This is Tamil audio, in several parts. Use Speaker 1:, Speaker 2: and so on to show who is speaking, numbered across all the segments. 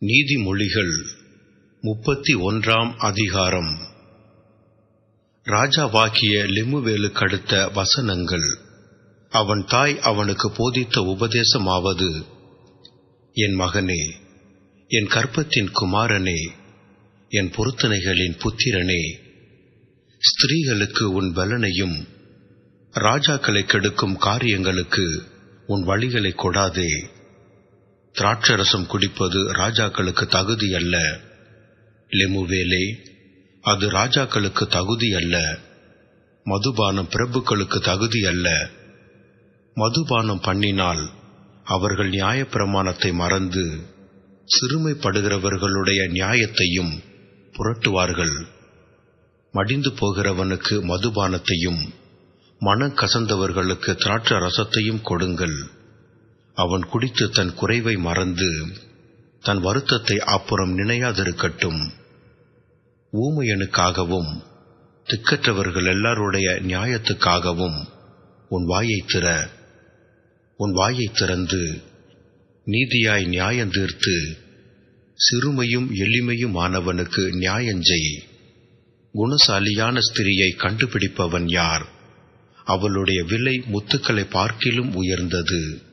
Speaker 1: நீதிமொழிகள் முப்பத்தி ஒன்றாம் அதிகாரம். ராஜாவாகிய லெமுவேலுக்கடுத்த வசனங்கள். அவன் தாய் அவனுக்கு போதித்த உபதேசமாவது என் மகனே என் கற்பத்தின் குமாரனே என் பொருத்தனைகளின் புத்திரனே ஸ்திரீகளுக்கு உன் பலனையும் ராஜாக்களை கெடுக்கும் காரியங்களுக்கு உன் வழிகளை கொடாதே. திராட்சரசம் குடிப்பது ராஜாக்களுக்கு தகுதி அல்ல லெமுவேலே அது ராஜாக்களுக்கு தகுதி அல்ல மதுபானம் பிரபுக்களுக்கு தகுதி அல்ல மதுபானம் பண்ணினால் அவர்கள் நியாயப்பிரமாணத்தை மறந்து சிறுமைப்படுகிறவர்களுடைய நியாயத்தையும் புரட்டுவார்கள். மடிந்து போகிறவனுக்கு மதுபானத்தையும் மனம் கசந்தவர்களுக்கு திராட்ச ரசத்தையும் கொடுங்கள். அவன் குடித்து தன் குறைவை மறந்து தன் வருத்தத்தை அப்புறம் நினையாதிருக்கட்டும். ஊமையனுக்காகவும் திக்கற்றவர்கள் எல்லாருடைய நியாயத்துக்காகவும் உன் வாயை திற. உன் வாயை திறந்து நீதியாய் நியாயந்தீர்த்து சிறுமையும் எளிமையுமானவனுக்கு நியாயஞ்செய் குணசாலியான ஸ்திரியை கண்டுபிடிப்பவன் யார்? அவளுடைய விலை முத்துக்களை பார்க்கிலும் உயர்ந்தது.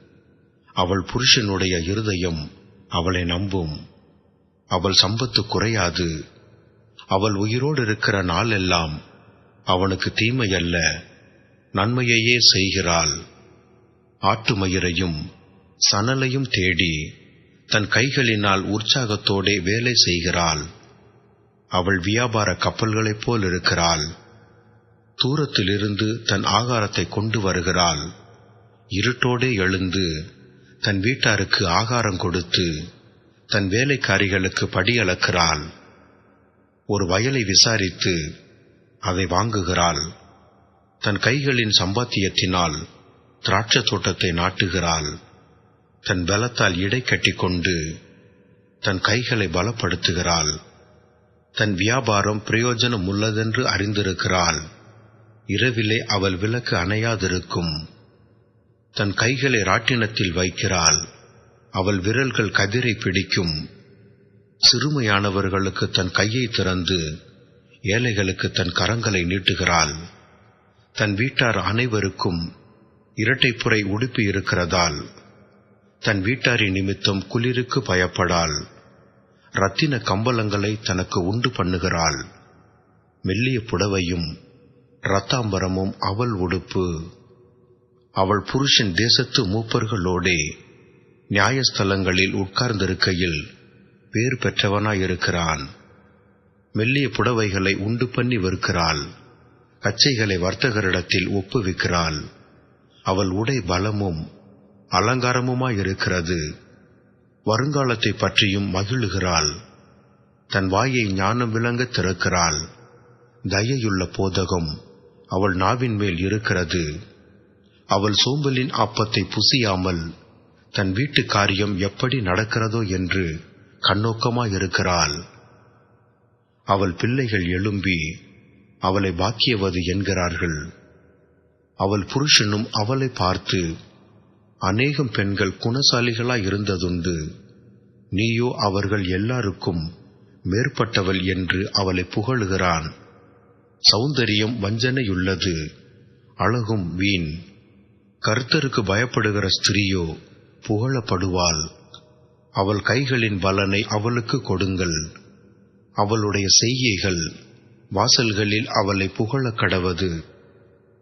Speaker 1: அவள் புருஷனுடைய இருதயம் அவளை நம்பும். அவள் சம்பத்து குறையாது. அவள் உயிரோடு இருக்கிற நாளெல்லாம் அவனுக்கு தீமையல்ல. நன்மையையே செய்கிறாள். ஆட்டு மயிரையும் சணலையும் தேடி தன் கைகளினால் உற்சாகத்தோடே வேலை செய்கிறாள். அவள் வியாபார கப்பல்களைப் போல் இருக்கிறாள். தூரத்திலிருந்து தன் ஆகாரத்தை கொண்டு வருகிறாள். இருட்டோடே எழுந்து தன் வீட்டாருக்கு ஆகாரம் கொடுத்து தன் வேலைக்காரிகளுக்கு படி அளக்கிறாள். ஒரு வயலை விசாரித்து அதை வாங்குகிறாள். தன் கைகளின் சம்பாத்தியத்தினால் திராட்சை தோட்டத்தை நாட்டுகிறாள். தன் பலத்தால் இடை கட்டிக்கொண்டு தன் கைகளை பலப்படுத்துகிறாள். தன் வியாபாரம் பிரயோஜனம் உள்ளதென்று அறிந்திருக்கிறாள். இரவிலே அவள் விளக்கு அணையாதிருக்கும். தன் கைகளை ராட்டினத்தில் வைக்கிறாள். அவள் விரல்கள் கதிரை பிடிக்கும். சிறுமையானவர்களுக்கு தன் கையை திறந்து ஏழைகளுக்கு தன் கரங்களை நீட்டுகிறாள். தன் வீட்டார் அனைவருக்கும் இரட்டைப்புறை உடுப்பி இருக்கிறதால் தன் வீட்டாரின் நிமித்தம் குளிருக்கு பயப்படாள். ரத்தின கம்பளங்களை தனக்கு உண்டு பண்ணுகிறாள். மெல்லிய புடவையும் ரத்தாம்பரமும் அவள் உடுப்பு. அவள் புருஷன் தேசத்து மூப்பர்களோடே நியாயஸ்தலங்களில் உட்கார்ந்திருக்கையில் பேர் பெற்றவனாயிருக்கிறான். மெல்லிய புடவைகளை உண்டு பண்ணி வருகிறாள் கச்சைகளை வர்த்தகரிடத்தில் ஒப்புவிக்கிறாள். அவள் உடை பலமும் அலங்காரமுமாயிருக்கிறது. வருங்காலத்தை பற்றியும் மகிழுகிறாள். தன் வாயை ஞானம் விளங்க திறக்கிறாள். தயையுள்ள போதகம் அவள் நாவின் மேல் இருக்கிறது. அவள் சோம்பலின் அப்பத்தை புசியாமல் தன் வீட்டு காரியம் எப்படி நடக்கிறதோ என்று கண்ணோக்கமாயிருக்கிறாள். அவள் பிள்ளைகள் எழும்பி அவளை பாக்கியவது என்கிறார்கள். அவள் புருஷனும் அவளை பார்த்து அநேகம் பெண்கள் குணசாலிகளாய் இருந்ததுண்டு. நீயோ அவர்கள் எல்லாருக்கும் மேற்பட்டவள் என்று அவளை புகழுகிறான். சௌந்தரியம் வஞ்சனையுள்ளது. அழகும் வீண். கர்த்தருக்கு பயப்படுகிற ஸ்திரீயோ புகழப்படுவாள். அவள் கைகளின் பலனை அவளுக்கு கொடுங்கள். அவளுடைய செய்கைகள் வாசல்களில் அவளை புகழ கடவது.